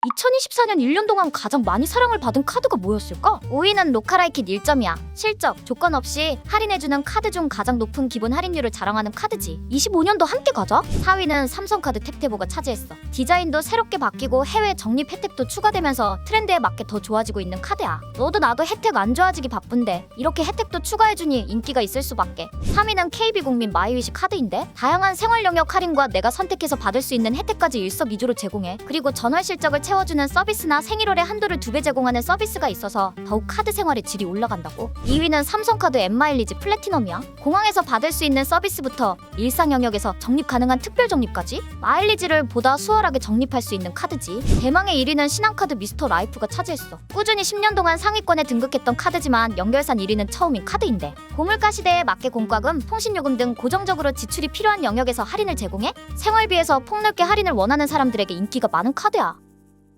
2024년 1년 동안 가장 많이 사랑을 받은 카드가 뭐였을까? 5위는 로카라이킷 1점이야. 실적, 조건 없이 할인해주는 카드 중 가장 높은 기본 할인율을 자랑하는 카드지. 25년도 함께 가자. 4위는 삼성카드 탭탭오가 차지했어. 디자인도 새롭게 바뀌고 해외 적립 혜택도 추가되면서 트렌드에 맞게 더 좋아지고 있는 카드야. 너도 나도 혜택 안 좋아지기 바쁜데 이렇게 혜택도 추가해주니 인기가 있을 수밖에. 3위는 KB국민 마이위시 카드인데 다양한 생활 영역 할인과 내가 선택해서 받을 수 있는 혜택까지 일석이조로 제공해. 그리고 전월 실적을 채워주는 서비스나 생일월에 한도를 두 배 제공하는 서비스가 있어서 더욱 카드 생활의 질이 올라간다고. 2위는 삼성카드 엠마일리지 플래티넘이야. 공항에서 받을 수 있는 서비스부터 일상 영역에서 적립 가능한 특별 적립까지 마일리지를 보다 수월하게 적립할 수 있는 카드지. 대망의 1위는 신한카드 미스터 라이프가 차지했어. 꾸준히 10년 동안 상위권에 등극했던 카드지만 연결산 1위는 처음인 카드인데 고물가 시대에 맞게 공과금, 통신요금 등 고정적으로 지출이 필요한 영역에서 할인을 제공해 생활비에서 폭넓게 할인을 원하는 사람들에게 인기가 많은 카드야.